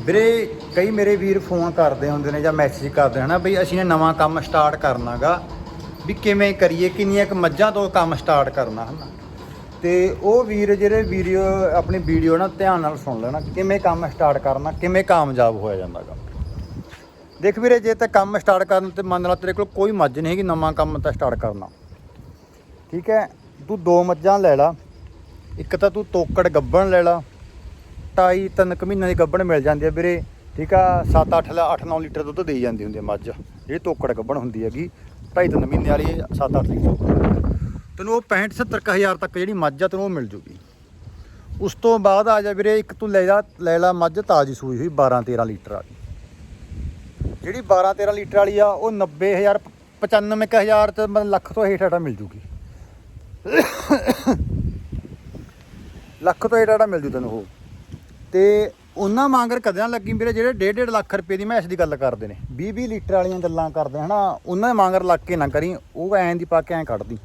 ਵੀਰੇ, ਕਈ ਮੇਰੇ ਵੀਰ ਫੋਨ ਕਰਦੇ ਹੁੰਦੇ ਨੇ ਜਾਂ ਮੈਸੇਜ ਕਰਦੇ ਹਨਾ ਬਈ ਅਸੀਂ ਨੇ ਨਵਾਂ ਕੰਮ ਸਟਾਰਟ ਕਰਨਾਗਾ, ਵੀ ਕਿਵੇਂ ਕਰੀਏ, ਕਿੰਨੀਆਂ ਕੁ ਮੱਝਾਂ ਤੋਂ ਕੰਮ ਸਟਾਰਟ ਕਰਨਾ, ਹਨਾ। ਤੇ ਉਹ ਵੀਰ ਜਿਹੜੇ ਵੀਡੀਓ, ਆਪਣੀ ਵੀਡੀਓ ਨਾ ਧਿਆਨ ਨਾਲ ਸੁਣ ਲੈਣਾ, ਕਿਵੇਂ ਕੰਮ ਸਟਾਰਟ ਕਰਨਾ, ਕਿਵੇਂ ਕਾਮਯਾਬ ਹੋਇਆ ਜਾਂਦਾਗਾ। ਦੇਖ ਵੀਰੇ, ਜੇ ਤਾਂ ਕੰਮ ਸਟਾਰਟ ਕਰਨ ਤੇ ਮੰਨ ਲਾ ਤੇਰੇ ਕੋਲ ਕੋਈ ਮੱਝ ਨਹੀਂ ਹੈਗੀ, ਨਵਾਂ ਕੰਮ ਤਾਂ ਸਟਾਰਟ ਕਰਨਾ। ਠੀਕ ਹੈ? ਤੂੰ ਦੋ ਮੱਝਾਂ ਲੈ ਲਾ, ਇੱਕ ਤਾਂ ਤੂੰ ਤੋਕੜ ਗੱਬਣ ਲੈ ਲਾ ਢਾਈ ਤਿੰਨ ਕੁ ਮਹੀਨਿਆਂ ਦੀ ਗੱਬਣ ਮਿਲ ਜਾਂਦੀ ਆ ਵੀਰੇ, ਠੀਕ ਆ 7-8 ਲਾ 8-9 ਲੀਟਰ ਦੁੱਧ ਦੇਈ ਜਾਂਦੀ ਹੁੰਦੀ ਹੈ ਮੱਝ। ਜਿਹੜੀ ਤੋਕੜ ਗੱਬਣ ਹੁੰਦੀ ਹੈਗੀ, ਢਾਈ ਤਿੰਨ ਮਹੀਨੇ ਵਾਲੀ 7-8 ਲੀਟਰ ਤੈਨੂੰ ਉਹ 65 70 ਕੁ ਹਜ਼ਾਰ ਤੱਕ ਜਿਹੜੀ ਮੱਝ ਆ, ਤੈਨੂੰ ਉਹ ਮਿਲ ਜੂਗੀ। ਉਸ ਤੋਂ ਬਾਅਦ ਆ ਜਾ ਵੀਰੇ, ਇੱਕ ਤੂੰ ਲੈ ਜਾ, ਲੈ ਲਾ ਮੱਝ ਤਾਜੀ ਸੂਈ ਹੋਈ 12-13 ਲੀਟਰ ਵਾਲੀ। ਜਿਹੜੀ 12-13 ਲੀਟਰ ਵਾਲੀ ਆ, ਉਹ 90000 95000 ਤੇ ਮਤਲਬ ਲੱਖ ਤੋਂ ਹੇਠ ਆਟਾ ਮਿਲ ਜੂਗੀ। ਲੱਖ ਤੋਂ ਹੇਠ ਆਟਾ ਮਿਲ ਜੂ ਤੈਨੂੰ ਉਹ। ਤੇ ਉਹਨਾਂ ਵਾਂਗਰ ਕਦੇ ਨਾ ਲੱਗੀ ਵੀਰੇ, ਜਿਹੜੇ 1.5 ਲੱਖ ਰੁਪਏ ਦੀ ਮੈਸ ਦੀ ਗੱਲ ਕਰਦੇ ਨੇ 20 20 ਲੀਟਰ ਵਾਲੀਆਂ ਗੱਲਾਂ ਕਰਦੇ ਹਨਾ? ਉਹਨਾਂ ਦੇ ਵਾਂਗਰ ਲੱਗ ਕੇ ਨਾ ਕਰੀ, ਉਹ ਐਂ ਦੀ ਪਾ ਕੇ ਐਂ ਕੱਢਦੀ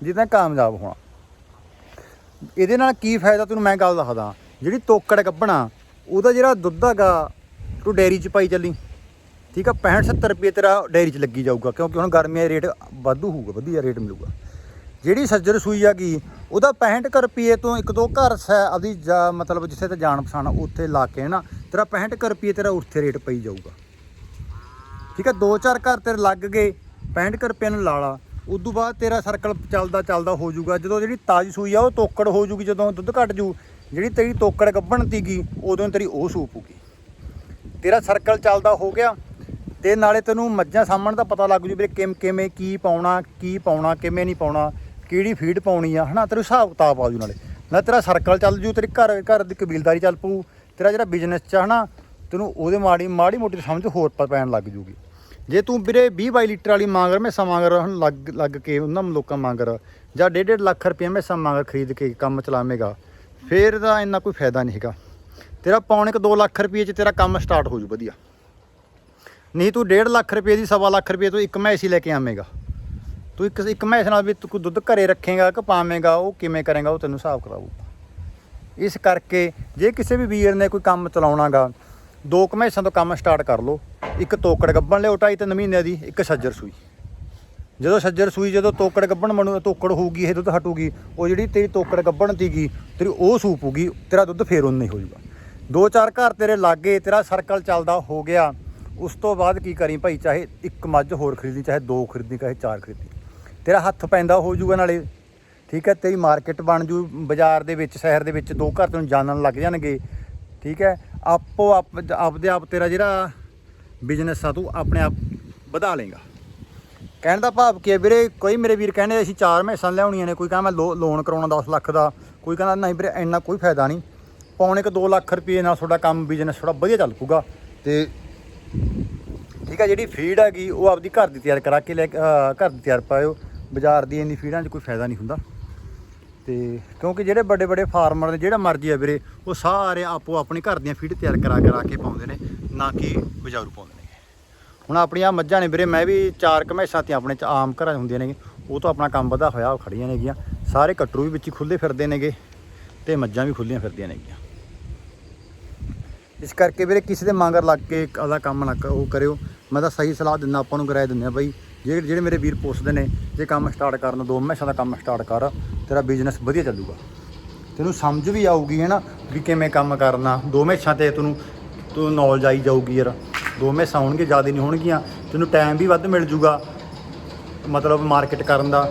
ਜਿੱਦਾਂ ਕਾਮਯਾਬ ਹੋਣਾ। ਇਹਦੇ ਨਾਲ ਕੀ ਫਾਇਦਾ ਤੈਨੂੰ ਮੈਂ ਗੱਲ ਦੱਸਦਾ, ਜਿਹੜੀ ਤੋਕੜ ਕੱਢਣਾ ਉਹਦਾ ਜਿਹੜਾ ਦੁੱਧ ਹੈਗਾ, ਤੂੰ ਡੇਅਰੀ 'ਚ ਪਾਈ ਚੱਲੀ। ਠੀਕ ਆ 65 70 ਰੁਪਏ ਤੇਰਾ ਡੇਅਰੀ 'ਚ ਲੱਗੀ ਜਾਊਗਾ, ਕਿਉਂਕਿ ਹੁਣ ਗਰਮੀਆਂ ਦਾ ਰੇਟ ਵਾਧੂ ਹੋਊਗਾ, ਵਧੀਆ ਰੇਟ ਮਿਲੂਗਾ। ਜਿਹੜੀ ਸੱਜਰ ਸੂਈ ਹੈਗੀ ਉਹਦਾ 65 ਕੁ ਰੁਪਏ ਤੋਂ ਇੱਕ ਦੋ ਘਰ ਸੈ, ਆਪਦੀ ਜਾ- ਮਤਲਬ ਜਿੱਥੇ ਤੇ ਜਾਣ ਪਛਾਣ ਉੱਥੇ ਲਾ ਕੇ ਨਾ ਤੇਰਾ 65 ਕੁ ਰੁਪਏ ਤੇਰਾ ਉੱਥੇ ਰੇਟ ਪਈ ਜਾਊਗਾ। ਠੀਕ ਹੈ ਦੋ ਚਾਰ ਘਰ ਤੇਰੇ ਲੱਗ ਗਏ 65 ਕੁ ਰੁਪਏ ਨੂੰ ਲਾ ਲਾ, ਉਦੋਂ ਬਾਅਦ ਤੇਰਾ ਸਰਕਲ ਚੱਲਦਾ ਚੱਲਦਾ ਹੋ ਜਾਊਗਾ, ਜਦੋਂ ਜਿਹੜੀ ਤਾਜੀ ਸੂਈ ਆ ਉਹ ਤੋਕੜ ਹੋ ਜੂਗੀ ਜਦੋਂ ਦੁੱਧ ਘਟ ਜੂ ਜਿਹੜੀ ਤੇਰੀ ਤੋਕੜ ਗੱਭਣ ਤੀਗੀ, ਉਦੋਂ ਤੇਰੀ ਉਹ ਸੂਪੂਗੀ ਤੇਰਾ ਸਰਕਲ ਚੱਲਦਾ ਹੋ ਗਿਆ, ਤੇ ਨਾਲੇ ਤੈਨੂੰ ਮੱਝਾਂ ਸਾਹਮਣ ਦਾ ਪਤਾ ਲੱਗ ਜੂ ਵੀਰੇ ਕਿਵੇਂ ਕਿਵੇਂ, ਕੀ ਪਾਉਣਾ ਕੀ ਪਾਉਣਾ, ਕਿਵੇਂ ਨਹੀਂ ਪਾਉਣਾ ਕਿਹੜੀ ਫੀਡ ਪਾਉਣੀ ਆ, ਹਨਾ? ਤੇਰੇ ਹਿਸਾਬ ਕਿਤਾਬ ਆ ਜੂ ਨਾਲੇ। ਨਾ ਤੇਰਾ ਸਰਕਲ ਚੱਲ ਜੂ, ਤੇਰੇ ਘਰ ਘਰ ਦੀ ਕਬੀਲਦਾਰੀ ਚੱਲ ਪਊ, ਤੇਰਾ ਜਿਹੜਾ ਬਿਜ਼ਨਸ ਚ ਆ, ਹਨਾ? ਤੈਨੂੰ ਉਹਦੇ ਮਾੜੀ ਮਾੜੀ ਮੋਟੀ ਸਮਝ ਹੋਰ ਪੈਣ ਲੱਗ ਜੂਗੀ। ਜੇ ਤੂੰ ਵੀਰੇ 20 22 ਲੀਟਰ ਵਾਲੀ ਮੰਗਰ ਮੈਸਾਂ ਮੰਗਰ ਹੁਣ ਲੱਗ ਲੱਗ ਕੇ ਉਹਨਾਂ ਲੋਕਾਂ ਮੰਗਰ, ਜਾਂ 1.5 ਲੱਖ ਰੁਪਏ ਮੈਸਾਂ ਮੰਗਰ ਖਰੀਦ ਕੇ ਕੰਮ ਚਲਾਵੇਂਗਾ, ਫੇਰ ਦਾ ਇੰਨਾ ਕੋਈ ਫਾਇਦਾ ਨਹੀਂ ਹੈਗਾ। ਤੇਰਾ ਪੌਣੇ ਕੁ 2 ਲੱਖ ਰੁਪਏ ਚ ਤੇਰਾ ਕੰਮ ਸਟਾਰਟ ਹੋ ਜੂ, ਵਧੀਆ। ਨਹੀਂ ਤੂੰ 1.5 ਲੱਖ ਰੁਪਏ ਦੀ ਸਵਾ ਲੱਖ ਰੁਪਏ ਤੋਂ ਇੱਕ ਮੈਸ ਹੀ ਲੈ ਕੇ ਆਵੇਂਗਾ। ਤੂੰ ਇੱਕ ਇੱਕ ਮੈਸ ਨਾਲ ਵੀ ਤੂੰ ਦੁੱਧ ਘਰੇ ਰੱਖੇਗਾ ਕਿ ਪਾਵੇਂਗਾ, ਉਹ ਕਿਵੇਂ ਕਰੇਗਾ, ਉਹ ਤੈਨੂੰ ਹਿਸਾਬ ਕਰਾਊ। ਇਸ ਕਰਕੇ ਜੇ ਕਿਸੇ ਵੀ ਵੀਰ ਨੇ ਕੋਈ ਕੰਮ ਚਲਾਉਣਾਗਾ, ਦੋ ਕੁ ਤੋਂ ਕੰਮ ਸਟਾਰਟ ਕਰ ਲਓ। ਇੱਕ ਤੋਕੜ ਗੱਬਣ ਲਿਓ ਢਾਈ ਤਿੰਨ ਮਹੀਨਿਆਂ ਦੀ, ਇੱਕ ਸੱਜਰ ਸੂਈ। ਜਦੋਂ ਸੱਜਰ ਸੂਈ, ਜਦੋਂ ਤੋਕੜ ਗੱਬਣ ਬਣੂ, ਤੋਕੜ ਹੋਊਗੀ, ਇਹ ਦੁੱਧ ਹਟੂਗੀ, ਉਹ ਜਿਹੜੀ ਤੇਰੀ ਤੋਕੜ ਗੱਬਣ ਤੀਗੀ, ਤੇਰੀ ਉਹ ਸੂਪੂਗੀ, ਤੇਰਾ ਦੁੱਧ ਫੇਰ ਉਨਾ ਹੀ ਹੋ ਦੋ ਚਾਰ ਘਰ ਤੇਰੇ ਲਾਗੇ, ਤੇਰਾ ਸਰਕਲ ਚੱਲਦਾ ਹੋ ਗਿਆ, ਉਸ ਤੋਂ ਬਾਅਦ ਕੀ ਕਰੀ ਭਾਈ, ਚਾਹੇ ਇੱਕ ਮੱਝ ਹੋਰ ਖਰੀਦੀ, ਚਾਹੇ ਦੋ ਖਰੀਦੀ, ਚਾਹੇ ਚਾਰ ਖਰੀਦੀ। ਤੇਰਾ ਹੱਥ ਪੈਂਦਾ ਹੋ ਜਾਊਗਾ ਨਾਲੇ। ਠੀਕ ਹੈ, ਤੇਰੀ ਮਾਰਕੀਟ ਬਣ ਜੂ, ਬਾਜ਼ਾਰ ਦੇ ਵਿੱਚ, ਸ਼ਹਿਰ ਦੇ ਵਿੱਚ ਦੋ ਘਰ ਤੈਨੂੰ ਜਾਣਨ ਲੱਗ ਜਾਣਗੇ। ਠੀਕ ਹੈ, ਆਪੋ ਆਪ, ਆਪਦੇ ਆਪ ਤੇਰਾ ਜਿਹੜਾ ਬਿਜ਼ਨਸ ਆ ਤੂੰ ਆਪਣੇ ਆਪ ਵਧਾ ਲੇਗਾ ਕਹਿਣ ਦਾ ਭਾਵ ਕੀ ਹੈ ਵੀਰੇ, ਕੋਈ ਮੇਰੇ ਵੀਰ ਕਹਿੰਦੇ ਅਸੀਂ ਚਾਰ ਮੈਸਾਂ ਲਿਆਉਣੀਆਂ ਨੇ, ਕੋਈ ਕਹਿੰਦਾ ਮੈਂ ਲੋ- ਲੋਨ ਕਰਾਉਣਾ 10 ਲੱਖ ਦਾ, ਕੋਈ ਕਹਿੰਦਾ ਨਹੀਂ ਵੀਰੇ ਇੰਨਾ ਕੋਈ ਫਾਇਦਾ ਨਹੀਂ। ਪੌਣੇ ਕੁ 2 ਲੱਖ ਰੁਪਏ ਨਾਲ ਤੁਹਾਡਾ ਕੰਮ ਬਿਜ਼ਨਸ ਥੋੜਾ ਵਧੀਆ ਚੱਲ ਪੂਗਾ ਤੇ ਠੀਕ ਹੈ, ਜਿਹੜੀ ਫੀਡ ਹੈਗੀ ਉਹ ਆਪਦੀ ਘਰ ਦੀ ਤਿਆਰ ਕਰਾ ਕੇ ਲੈ ਘਰ ਦੀ ਤਿਆਰ ਪਾਇਓ। ਬਾਜ਼ਾਰ ਦੀ ਇੰਨੀ ਫੀਡਾਂ 'ਚ ਕੋਈ ਫਾਇਦਾ ਨਹੀਂ ਹੁੰਦਾ। ਤੇ ਕਿਉਂਕਿ ਜਿਹੜੇ ਵੱਡੇ ਵੱਡੇ ਫਾਰਮਰ ਨੇ, ਜਿਹੜਾ ਮਰਜ਼ੀ ਆ ਵੀਰੇ, ਉਹ ਸਾਰੇ ਆਪੋ ਆਪਣੇ ਘਰ ਦੀਆਂ ਫੀਡ ਤਿਆਰ ਕਰਾ ਕਰਾ ਕੇ ਪਾਉਂਦੇ ਨੇ, ਨਾ ਕਿ ਬਾਜ਼ਾਰੂ ਪਾਉਂਦੇ ਨੇ। ਹੁਣ ਆਪਣੀਆਂ ਮੱਝਾਂ ਨੇ ਵੀਰੇ, ਮੈਂ ਵੀ ਚਾਰ ਕੁ ਤੇ ਆਪਣੇ ਚ ਆਮ ਘਰਾਂ 'ਚ ਹੁੰਦੀਆਂ ਨੇ ਉਹ ਤੋਂ ਆਪਣਾ ਕੰਮ ਵਧਾ ਹੋਇਆ, ਉਹ ਖੜੀਆਂ ਨੇਗੀਆਂ। ਸਾਰੇ ਕਟਰੂ ਵੀ ਵਿੱਚ ਹੀ ਖੁੱਲੇ ਫਿਰਦੇ ਨੇਗੇ ਤੇ ਮੱਝਾਂ ਵੀ ਖੁੱਲੀਆਂ ਫਿਰਦੀਆਂ ਨੇਗੀਆਂ। ਇਸ ਕਰਕੇ ਵੀਰੇ, ਕਿਸੇ ਦੇ ਮੰਗਰ ਲੱਗ ਕੇ ਆਦਾ ਕੰਮ ਨਾ ਕ- ਉਹ ਕਰਿਓ। ਮੈਂ ਤਾਂ ਸਹੀ ਸਲਾਹ ਦਿੰਦਾ, ਆਪਾਂ ਨੂੰ ਕਰਾਇਆ ਦਿੰਦੇ ਆ ਬਾਈ। ਜਿਹੜੇ ਜਿਹੜੇ ਮੇਰੇ ਵੀਰ ਪੁੱਛਦੇ ਨੇ ਜੇ ਕੰਮ ਸਟਾਰਟ ਕਰਨ ਦੋ ਮੈਸਾਂ ਦਾ ਕੰਮ ਸਟਾਰਟ ਕਰ, ਤੇਰਾ ਬਿਜ਼ਨਸ ਵਧੀਆ ਚੱਲੂਗਾ। ਤੈਨੂੰ ਸਮਝ ਵੀ ਆਊਗੀ ਹੈ ਨਾ ਵੀ ਕਿਵੇਂ ਕੰਮ ਕਰਨਾ। ਦੋ ਮੈਸਾਂ ਤੇ ਤੈਨੂੰ, ਤੂੰ ਨੌਲੇਜ ਆਈ ਜਾਊਗੀ ਯਾਰ। ਦੋ ਮੈਸਾਂ ਹੋਣਗੇ ਜ਼ਿਆਦਾ ਨਹੀਂ ਹੋਣਗੀਆਂ। ਤੈਨੂੰ ਟਾਈਮ ਵੀ ਵੱਧ ਮਿਲ ਜੂਗਾ ਮਤਲਬ ਮਾਰਕੀਟ ਕਰਨ ਦਾ,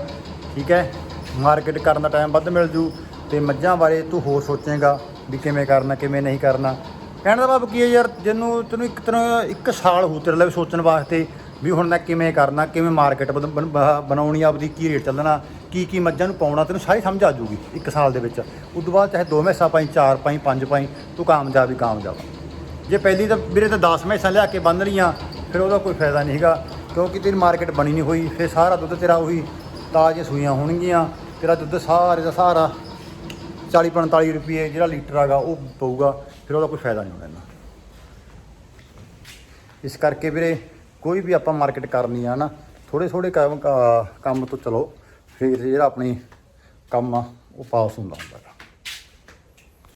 ਠੀਕ ਹੈ? ਮਾਰਕੀਟ ਕਰਨ ਦਾ ਟਾਈਮ ਵੱਧ ਮਿਲ ਜੂ ਤੇ ਮੱਝਾਂ ਬਾਰੇ ਤੂੰ ਹੋਰ ਸੋਚੇਗਾ ਵੀ ਕਿਵੇਂ ਕਰਨਾ, ਕਿਵੇਂ ਨਹੀਂ ਕਰਨਾ। ਕਹਿਣ ਦਾ ਭਾਵ ਕੀ ਹੈ ਯਾਰ, ਜਿਹਨੂੰ ਤੈਨੂੰ ਇੱਕ ਤਰ੍ਹਾਂ, ਇੱਕ ਸਾਲ ਹੋ ਤੇਰੇ ਲਈ ਸੋਚਣ ਵਾਸਤੇ ਵੀ ਹੁਣ ਮੈਂ ਕਿਵੇਂ ਕਰਨਾ, ਕਿਵੇਂ ਮਾਰਕੀਟ ਬਣਾਉਣੀ ਆਪਦੀ ਕੀ ਰੇਟ ਚੱਲਣਾ, ਕੀ ਕੀ ਮੱਝਾਂ ਨੂੰ ਪਾਉਣਾ, ਤੈਨੂੰ ਸਾਰੀ ਸਮਝ ਆ ਜੂਗੀ ਇੱਕ ਸਾਲ ਦੇ ਵਿੱਚ। ਉਸ ਤੋਂ ਬਾਅਦ ਚਾਹੇ ਦੋ ਮੈਸਾਂ ਪਾਈ, ਚਾਰ ਪਾਈ, ਪੰਜ ਪਾਈ, ਤੂੰ ਕਾਮਯਾਬ ਹੀ ਕਾਮਯਾਬ। ਜੇ ਪਹਿਲੀ ਤਾਂ ਵੀਰੇ ਤਾਂ 10 ਮੈਸਾਂ ਲਿਆ ਕੇ ਬੰਨ ਲਈਆਂ, ਫਿਰ ਉਹਦਾ ਕੋਈ ਫਾਇਦਾ ਨਹੀਂ ਹੈਗਾ, ਕਿਉਂਕਿ ਤੇਰੀ ਮਾਰਕੀਟ ਬਣੀ ਨਹੀਂ ਹੋਈ, ਫਿਰ ਸਾਰਾ ਦੁੱਧ ਤੇਰਾ ਉਹੀ ਤਾਜ਼ੀਆਂ ਸੂਈਆਂ ਹੋਣਗੀਆਂ, ਤੇਰਾ ਦੁੱਧ ਸਾਰੇ ਦਾ ਸਾਰਾ 40 45 ਰੁਪਏ ਜਿਹੜਾ ਲੀਟਰ ਹੈਗਾ, ਉਹ ਪਊਗਾ, ਫਿਰ ਉਹਦਾ ਕੋਈ ਫਾਇਦਾ ਨਹੀਂ ਹੋਣਾ ਇਹਨਾਂ ਇਸ ਕਰਕੇ ਵੀਰੇ ਕੋਈ ਵੀ ਆਪਾਂ ਮਾਰਕੀਟ ਕਰਨੀ ਆ ਨਾ ਥੋੜੇ ਥੋੜੇ ਕੰਮ ਤੋਂ ਚਲੋ, ਫਿਰ ਜਿਹੜਾ ਆਪਣੀ ਕੰਮ ਆ, ਉਹ ਪਾਸ ਹੁੰਦਾ ਹੁੰਦਾ ਗਾ।